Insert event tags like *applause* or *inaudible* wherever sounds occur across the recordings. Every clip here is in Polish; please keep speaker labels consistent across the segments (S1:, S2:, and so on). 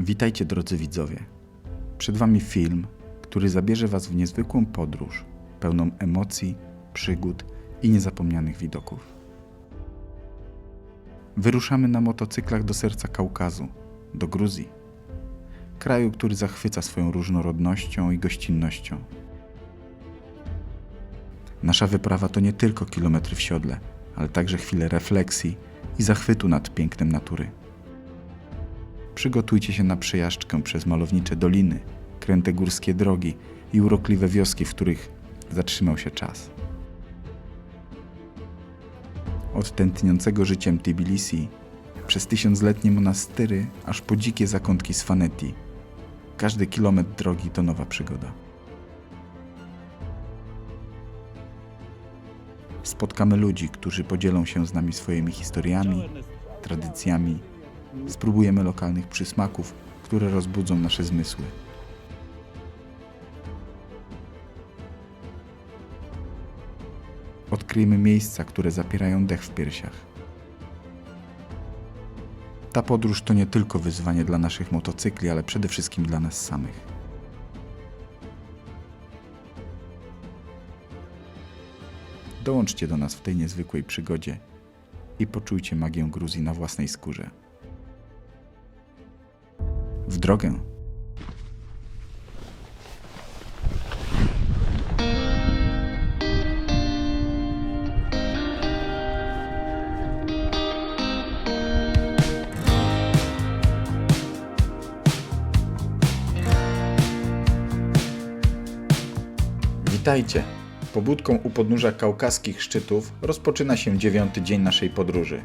S1: Witajcie drodzy widzowie. Przed Wami film, który zabierze Was w niezwykłą podróż, pełną emocji, przygód i niezapomnianych widoków. Wyruszamy na motocyklach do serca Kaukazu, do Gruzji. Kraju, który zachwyca swoją różnorodnością i gościnnością. Nasza wyprawa to nie tylko kilometry w siodle, ale także chwile refleksji i zachwytu nad pięknem natury. Przygotujcie się na przejażdżkę przez malownicze doliny, kręte górskie drogi i urokliwe wioski, w których zatrzymał się czas. Od tętniącego życiem Tbilisi, przez tysiącletnie monastyry, aż po dzikie zakątki Sfaneti. Każdy kilometr drogi to nowa przygoda. Spotkamy ludzi, którzy podzielą się z nami swoimi historiami, tradycjami, spróbujemy lokalnych przysmaków, które rozbudzą nasze zmysły. Odkryjemy miejsca, które zapierają dech w piersiach. Ta podróż to nie tylko wyzwanie dla naszych motocykli, ale przede wszystkim dla nas samych. Dołączcie do nas w tej niezwykłej przygodzie i poczujcie magię Gruzji na własnej skórze. W drogę! Witajcie! Pobudką u podnóża kaukaskich szczytów rozpoczyna się dziewiąty dzień naszej podróży.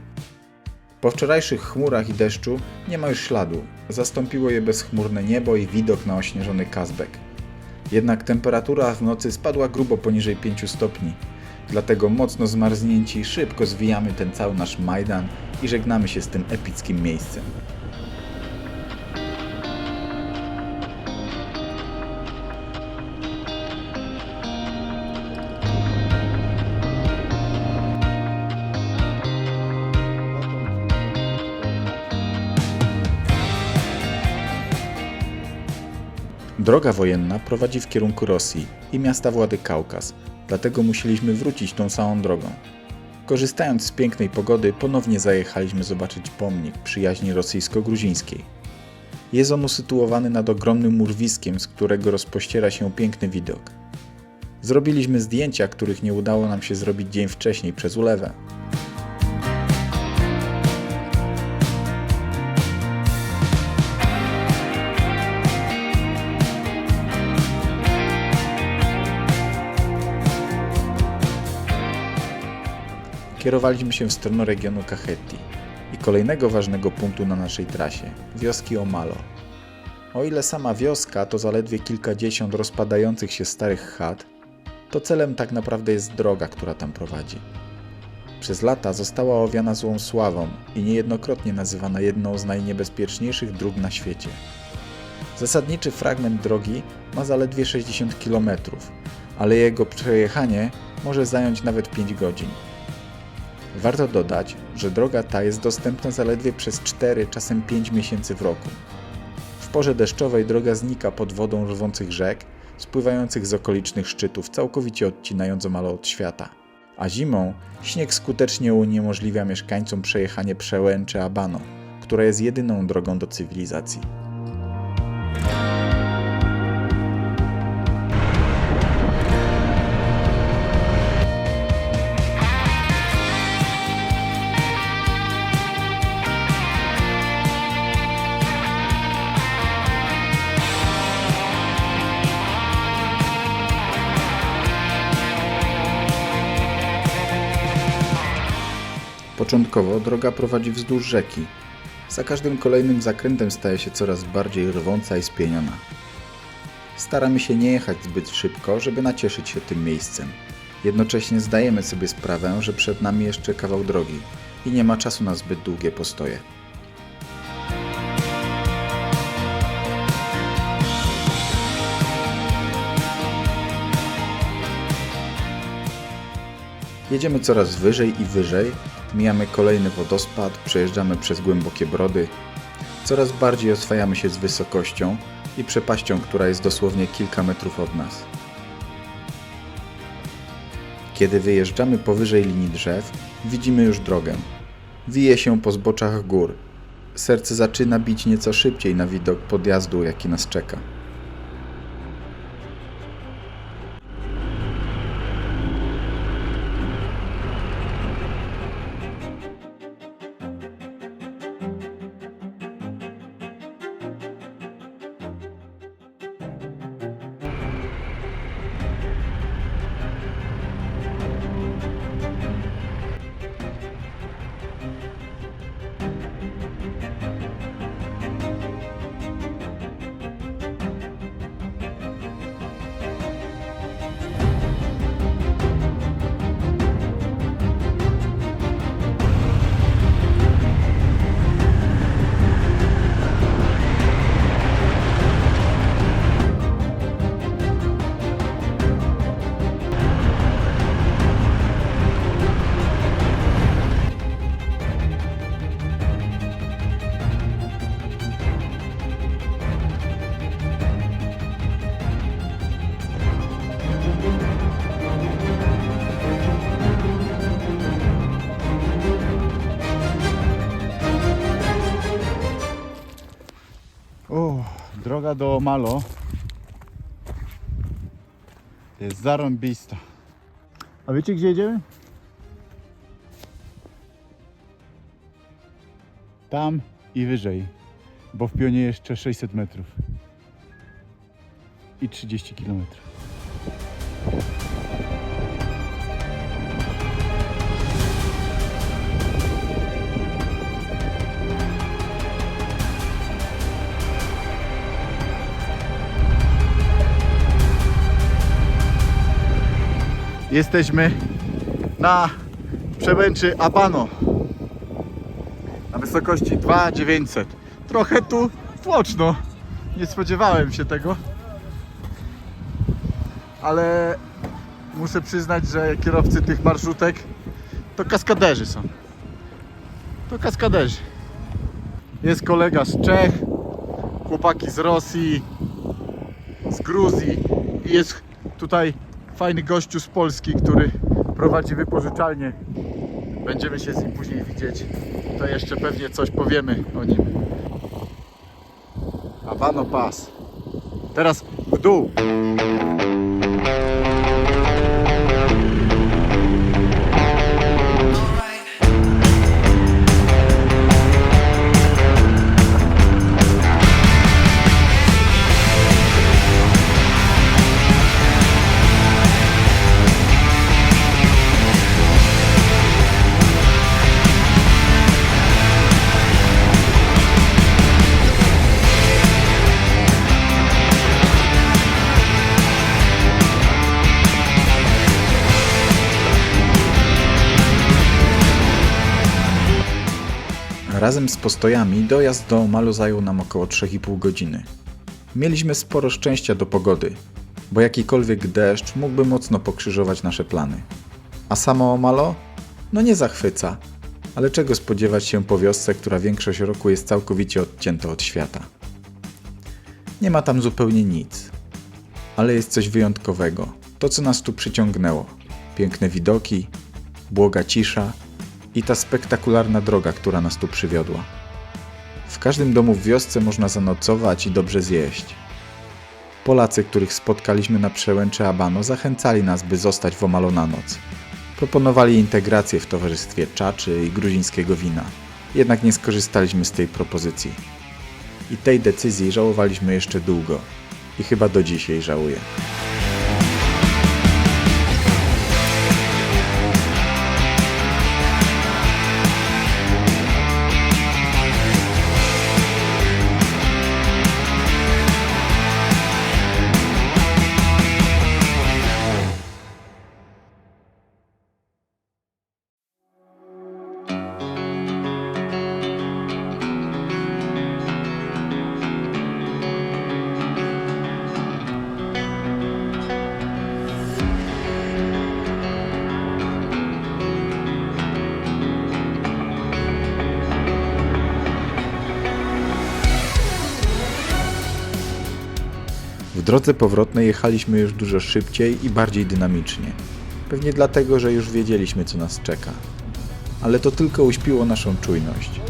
S1: Po wczorajszych chmurach i deszczu nie ma już śladu. Zastąpiło je bezchmurne niebo i widok na ośnieżony Kazbek. Jednak temperatura w nocy spadła grubo poniżej 5 stopni. Dlatego mocno zmarznięci szybko zwijamy ten cały nasz Majdan i żegnamy się z tym epickim miejscem. Droga wojenna prowadzi w kierunku Rosji i miasta Włady Kaukaz, dlatego musieliśmy wrócić tą samą drogą. Korzystając z pięknej pogody, ponownie zajechaliśmy zobaczyć pomnik przyjaźni rosyjsko-gruzińskiej. Jest on usytuowany nad ogromnym urwiskiem, z którego rozpościera się piękny widok. Zrobiliśmy zdjęcia, których nie udało nam się zrobić dzień wcześniej przez ulewę. Kierowaliśmy się w stronę regionu Kachetti i kolejnego ważnego punktu na naszej trasie wioski Omalo. O ile sama wioska to zaledwie kilkadziesiąt rozpadających się starych chat, to celem tak naprawdę jest droga, która tam prowadzi. Przez lata została owiana złą sławą i niejednokrotnie nazywana jedną z najniebezpieczniejszych dróg na świecie. Zasadniczy fragment drogi ma zaledwie 60 km, ale jego przejechanie może zająć nawet 5 godzin. Warto dodać, że droga ta jest dostępna zaledwie przez 4, czasem 5 miesięcy w roku. W porze deszczowej droga znika pod wodą rwących rzek, spływających z okolicznych szczytów, całkowicie odcinając omal od świata. A zimą śnieg skutecznie uniemożliwia mieszkańcom przejechanie przełęczy Abano, która jest jedyną drogą do cywilizacji. Początkowo droga prowadzi wzdłuż rzeki. Za każdym kolejnym zakrętem staje się coraz bardziej rwąca i spieniona. Staramy się nie jechać zbyt szybko, żeby nacieszyć się tym miejscem. Jednocześnie zdajemy sobie sprawę, że przed nami jeszcze kawał drogi i nie ma czasu na zbyt długie postoje. Jedziemy coraz wyżej i wyżej, mijamy kolejny wodospad, przejeżdżamy przez głębokie brody. Coraz bardziej oswajamy się z wysokością i przepaścią, która jest dosłownie kilka metrów od nas. Kiedy wyjeżdżamy powyżej linii drzew, widzimy już drogę. Wije się po zboczach gór. Serce zaczyna bić nieco szybciej na widok podjazdu, jaki nas czeka.
S2: Droga do Malo jest zarąbista. A wiecie gdzie jedziemy? Tam i wyżej, bo w pionie jeszcze 600 metrów i 30 kilometrów. Jesteśmy na przemęczy Abano na wysokości 2900. Trochę tu tłoczno. Nie spodziewałem się tego. Ale muszę przyznać, że kierowcy tych marszrutek to kaskaderzy są. To kaskaderzy. Jest kolega z Czech, chłopaki z Rosji, z Gruzji i jest tutaj fajny gościu z Polski, który prowadzi wypożyczalnię. Będziemy się z nim później widzieć. To jeszcze pewnie coś powiemy o nim. Habano Pass. Teraz w dół.
S1: Razem z postojami dojazd do Omalu zajął nam około 3,5 godziny. Mieliśmy sporo szczęścia do pogody, bo jakikolwiek deszcz mógłby mocno pokrzyżować nasze plany. A samo Omalo? No nie zachwyca, ale czego spodziewać się po wiosce, która większość roku jest całkowicie odcięta od świata. Nie ma tam zupełnie nic, ale jest coś wyjątkowego. To, co nas tu przyciągnęło. Piękne widoki, błoga cisza i ta spektakularna droga, która nas tu przywiodła. W każdym domu w wiosce można zanocować i dobrze zjeść. Polacy, których spotkaliśmy na przełęczy Abano, zachęcali nas, by zostać w Omalo na noc. Proponowali integrację w towarzystwie czaczy i gruzińskiego wina. Jednak nie skorzystaliśmy z tej propozycji. I tej decyzji żałowaliśmy jeszcze długo. I chyba do dzisiaj żałuję. Drodze powrotnej jechaliśmy już dużo szybciej i bardziej dynamicznie. Pewnie dlatego, że już wiedzieliśmy, co nas czeka. Ale to tylko uśpiło naszą czujność.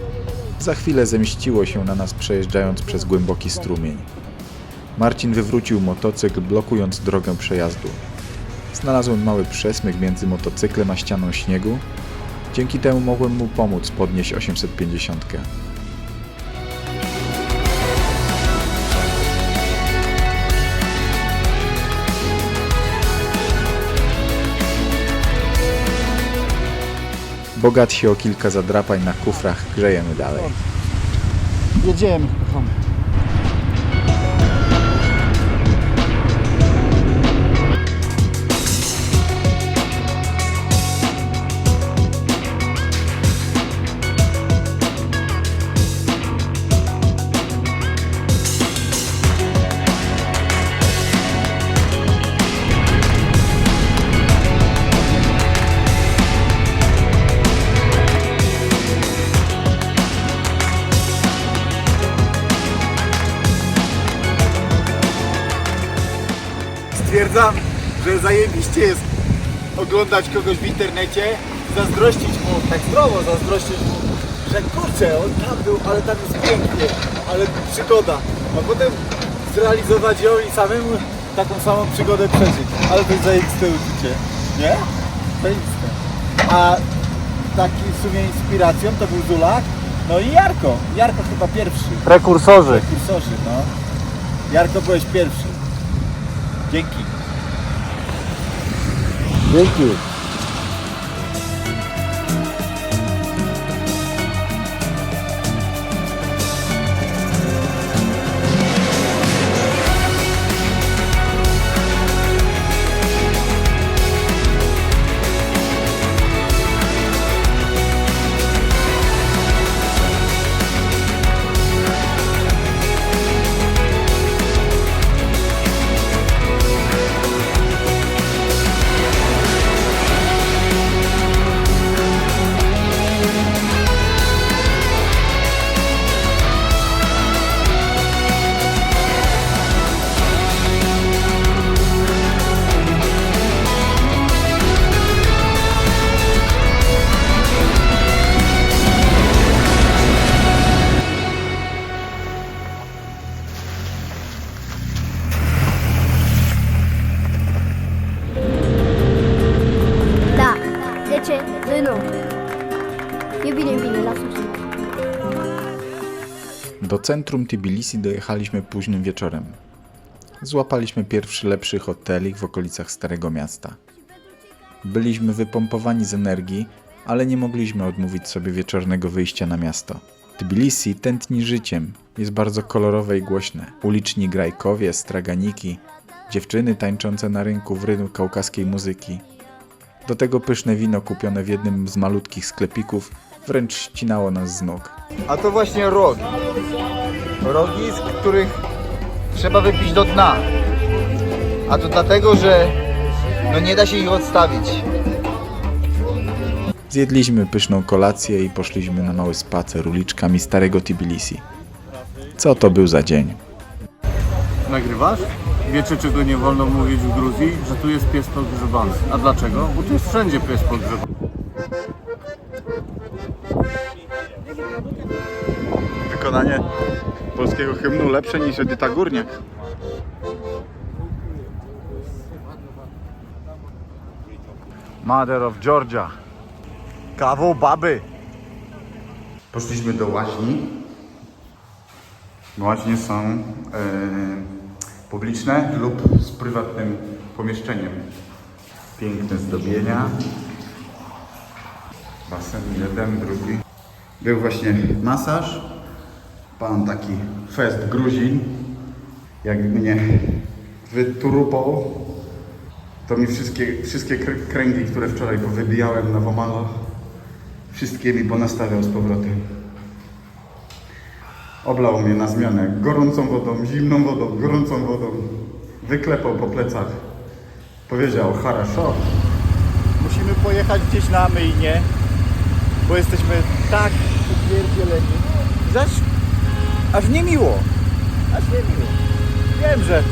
S1: Za chwilę zemściło się na nas przejeżdżając przez głęboki strumień. Marcin wywrócił motocykl, blokując drogę przejazdu. Znalazłem mały przesmyk między motocyklem a ścianą śniegu. Dzięki temu mogłem mu pomóc podnieść 850. Bogat o kilka zadrapań na kufrach, grzejemy dalej.
S2: Jedziemy, kochamy. Zajebiście jest oglądać kogoś w internecie, zazdrościć mu, tak zdrowo zazdrościć mu, że kurczę, on tam był, ale tam jest pięknie, ale przygoda. A potem zrealizować ją i samemu taką samą przygodę przeżyć. Ale to jest zajebiste uczucie, nie? Zajebiste. A taki w sumie inspiracją to był Zulak, no i Jarko. Jarko chyba pierwszy.
S3: Prekursorzy.
S2: Kursorzy, no. Jarko byłeś pierwszy. Dzięki.
S3: Dzięki.
S4: Da,
S1: centrum Tbilisi dojechaliśmy późnym wieczorem. Złapaliśmy pierwszy lepszy hotelik w okolicach Starego Miasta. Byliśmy wypompowani z energii, ale nie mogliśmy odmówić sobie wieczornego wyjścia na miasto. Tbilisi tętni życiem, jest bardzo kolorowe i głośne. Uliczni grajkowie, straganiki, dziewczyny tańczące na rynku w rytm kaukaskiej muzyki. Do tego pyszne wino kupione w jednym z malutkich sklepików wręcz ścinało nas z nóg.
S5: A to właśnie rogi. Rogi, z których trzeba wypić do dna. A to dlatego, że no nie da się ich odstawić.
S1: Zjedliśmy pyszną kolację i poszliśmy na mały spacer uliczkami starego Tbilisi. Co to był za dzień?
S3: Nagrywasz? Wiecie czego nie wolno mówić w Gruzji? Że tu jest pies pogrzebany. A dlaczego? Bo tu jest wszędzie pies pogrzebany.
S2: Wykonanie polskiego hymnu lepsze niż Edyta Górniak. Mother of Georgia. Kawał baby. Poszliśmy do łaźni. Łaźnie są e, publiczne lub z prywatnym pomieszczeniem. Piękne zdobienia. Basen jeden, drugi. Był właśnie masaż. Pan taki fest Gruzin. Jak mnie wyturupał, to mi wszystkie, wszystkie kr- kręgi, które wczoraj powybijałem na Womalo, wszystkie mi ponastawiał z powrotem. Oblał mnie na zmianę gorącą wodą, zimną wodą, gorącą wodą. Wyklepał po plecach. Powiedział, haraszo. Musimy pojechać gdzieś na myjnie, bo jesteśmy tak upierdzieleni. Zaś aż niemiło. Aż niemiło. Wiem, że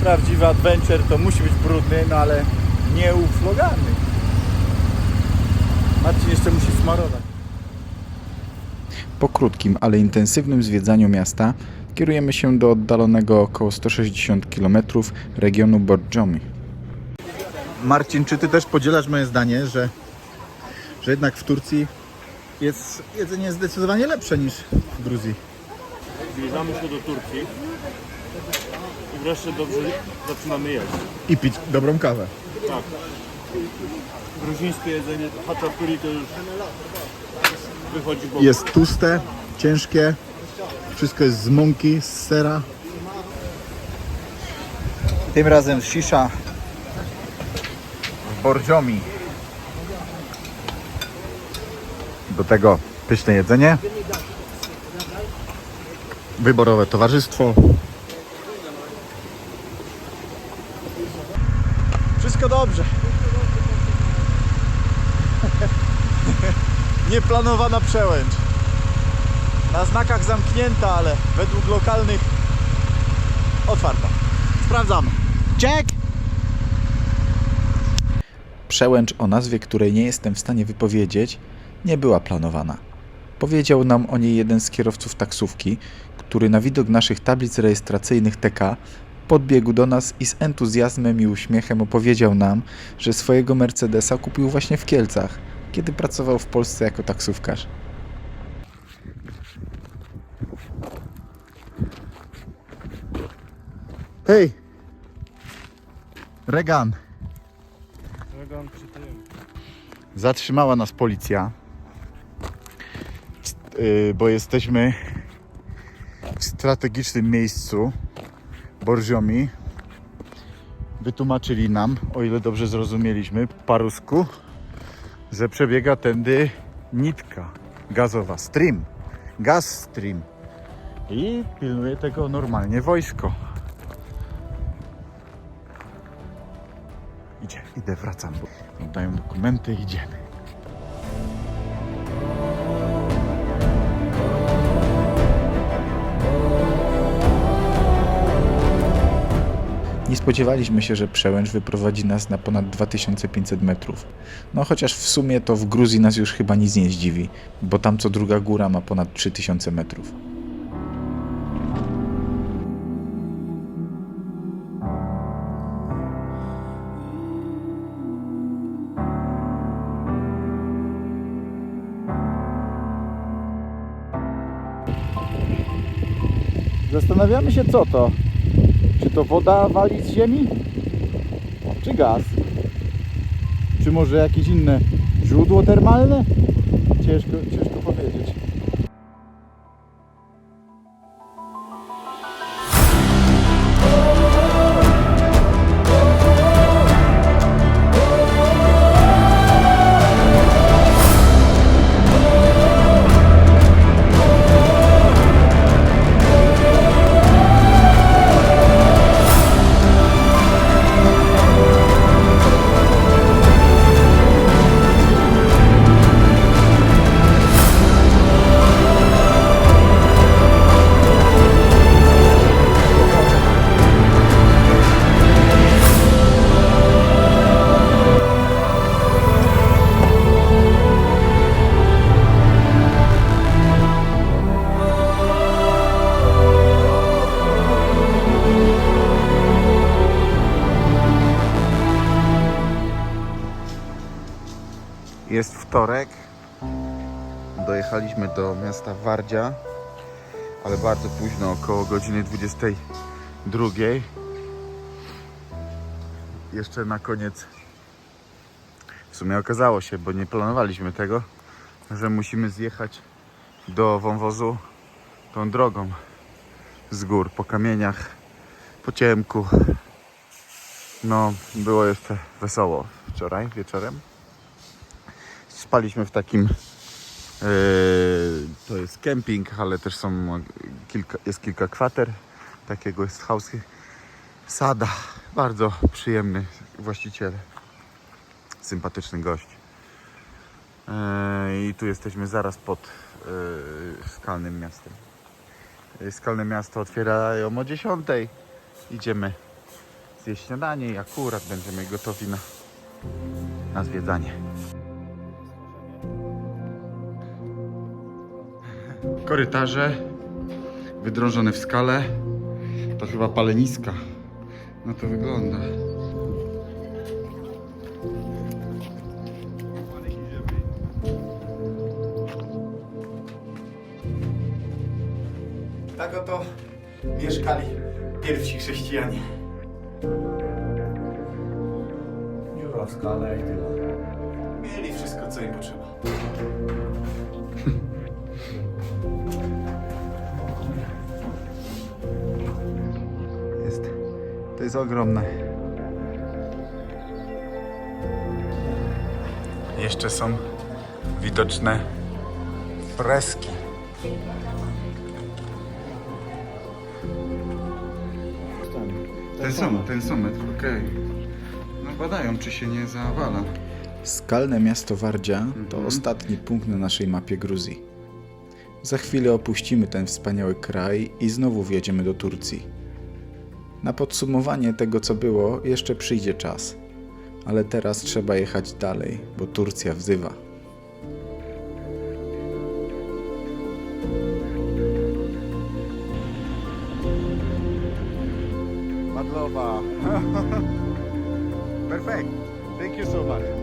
S2: prawdziwy adventure to musi być brudny, no ale nie uflogany. Marcin jeszcze musi smarować.
S1: Po krótkim, ale intensywnym zwiedzaniu miasta kierujemy się do oddalonego około 160 km regionu Borjomi.
S2: Marcin, czy ty też podzielasz moje zdanie, że, że jednak w Turcji jest jedzenie zdecydowanie lepsze niż w Gruzji?
S3: Zbliżamy się do Turcji i wreszcie dobrze zaczynamy jeść.
S2: I pić dobrą kawę.
S3: Tak. Gruzińskie jedzenie, haczapuri to już wychodzi
S2: Jest tłuste, ciężkie, wszystko jest z mąki, z sera. Tym razem shisha w Borjomi. Do tego pyszne jedzenie. Wyborowe towarzystwo. Wszystko dobrze. *laughs* Nieplanowana przełęcz. Na znakach zamknięta, ale według lokalnych otwarta. Sprawdzamy. Check!
S1: Przełęcz o nazwie, której nie jestem w stanie wypowiedzieć, nie była planowana. Powiedział nam o niej jeden z kierowców taksówki, który na widok naszych tablic rejestracyjnych TK podbiegł do nas i z entuzjazmem i uśmiechem opowiedział nam, że swojego Mercedesa kupił właśnie w Kielcach, kiedy pracował w Polsce jako taksówkarz.
S2: Hej! Regan. Zatrzymała nas policja, bo jesteśmy w strategicznym miejscu Borżomi. Wytłumaczyli nam, o ile dobrze zrozumieliśmy, po rusku, że przebiega tędy nitka gazowa, stream, gaz stream. I pilnuje tego normalnie wojsko. Idzie, idę, wracam. Oddają dokumenty, idziemy.
S1: Spodziewaliśmy się, że przełęcz wyprowadzi nas na ponad 2500 metrów. No chociaż w sumie to w Gruzji nas już chyba nic nie zdziwi, bo tam co druga góra ma ponad 3000 metrów.
S2: Zastanawiamy się co to. Czy to woda wali z ziemi? Czy gaz? Czy może jakieś inne źródło termalne? Ciężko, ciężko powiedzieć.
S5: Dojechaliśmy do miasta Wardzia, ale bardzo późno, około godziny 22. Jeszcze na koniec w sumie okazało się, bo nie planowaliśmy tego, że musimy zjechać do wąwozu tą drogą z gór, po kamieniach, po ciemku. No, było jeszcze wesoło wczoraj wieczorem spaliśmy w takim to jest kemping, ale też są kilka, jest kilka kwater takiego jest house. Sada bardzo przyjemny właściciel sympatyczny gość. Yy, i tu jesteśmy zaraz pod skalnym miastem. Skalne miasto otwierają o 10 idziemy
S2: zjeść śniadanie i akurat będziemy gotowi na, na zwiedzanie. Korytarze wydrążone w skale. To chyba paleniska. No to wygląda.
S1: Tak oto mieszkali pierwsi chrześcijanie. Dziura w skale i tyle. Mieli wszystko, co im potrzeba.
S2: Jest ogromne. Jeszcze są widoczne freski. Ten sam, ten sam, okej. No badają, czy się nie zawala.
S1: Skalne miasto Wardzia to ostatni punkt na naszej mapie Gruzji. Za chwilę opuścimy ten wspaniały kraj i znowu wjedziemy do Turcji. Na podsumowanie tego, co było, jeszcze przyjdzie czas. Ale teraz trzeba jechać dalej, bo Turcja wzywa.
S2: Madlowa. *laughs* Perfect. Thank you so much.